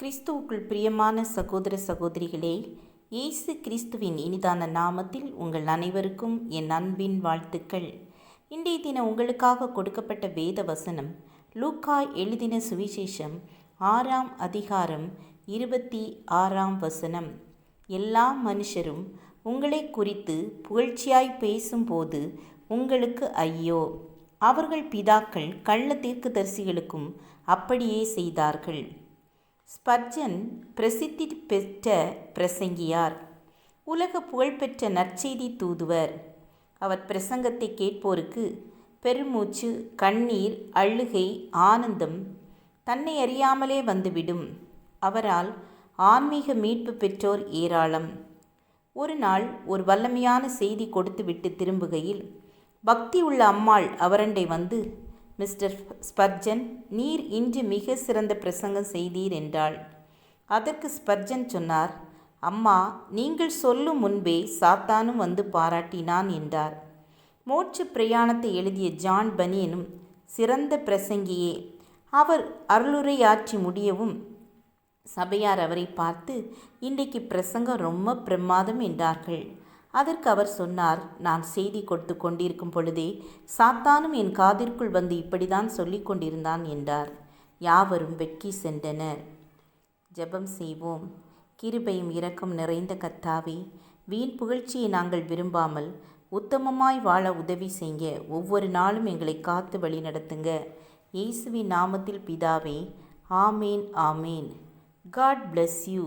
கிறிஸ்துவுக்குள் பிரியமான சகோதர சகோதரிகளே இயேசு கிறிஸ்துவின் இனிதான நாமத்தில் உங்கள் அனைவருக்கும் என் அன்பின் வாழ்த்துக்கள். இன்றைய தினம் உங்களுக்காக கொடுக்கப்பட்ட வேத வசனம் லூக்கா எழுதின சுவிசேஷம் ஆறாம் அதிகாரம் இருபத்தி ஆறாம் வசனம். எல்லா மனுஷரும் உங்களை குறித்து புகழ்ச்சியாய் பேசும்போது உங்களுக்கு ஐயோ அவர்கள் பிதாக்கள் கள்ள தீர்க்கதரிசிகளுக்கும் அப்படியே செய்தார்கள். ஸ்பர்ஜன் பிரசித்தி பெற்ற பிரசங்கியார். உலக புகழ்பெற்ற நற்செய்தி தூதுவர். அவர் பிரசங்கத்தை கேட்போருக்கு பெருமூச்சு கண்ணீர் அழுகை ஆனந்தம் தன்னை அறியாமலே வந்துவிடும். அவரால் ஆன்மீக மீட்பு பெற்றோர் ஏராளம். ஒரு நாள் ஒரு வல்லமையான செய்தி கொடுத்துவிட்டு திரும்புகையில் பக்தி உள்ள அம்மாள் அவரண்டை வந்து மிஸ்டர் ஸ்பர்ஜன் நீர் இன்று மிக சிறந்த பிரசங்கம் செய்தீர் என்றாள். அதற்கு ஸ்பர்ஜன் சொன்னார் அம்மா நீங்கள் சொல்லும் முன்பே சாத்தானும் வந்து பாராட்டினான் என்றார். மோட்ச பிரயாணத்தை எழுதிய ஜான் பனியனும் சிறந்த பிரசங்கியே அவர் அருளுரையாற்றி முடியவும் சபையார் அவரை பார்த்து இன்றைக்கு பிரசங்கம் ரொம்ப பிரமாதம் என்றார்கள். அதற்கு அவர் சொன்னார் நான் செய்தி கொடுத்து கொண்டிருக்கும் பொழுதே சாத்தானும் என் காதிற்குள் வந்து இப்படிதான் சொல்லிக் கொண்டிருந்தான் என்றார். யாவரும் வெட்கி சென்றனர். ஜெபம் செய்வோம். கிருபையும் இரக்கம் நிறைந்த கத்தாவே வீண் புகழ்ச்சியை நாங்கள் விரும்பாமல் உத்தமமாய் வாழ உதவி செய்ய ஒவ்வொரு நாளும் எங்களை காத்து வழி நடத்துங்க. இயேசுவின் நாமத்தில் பிதாவே ஆமேன் ஆமேன். God bless you.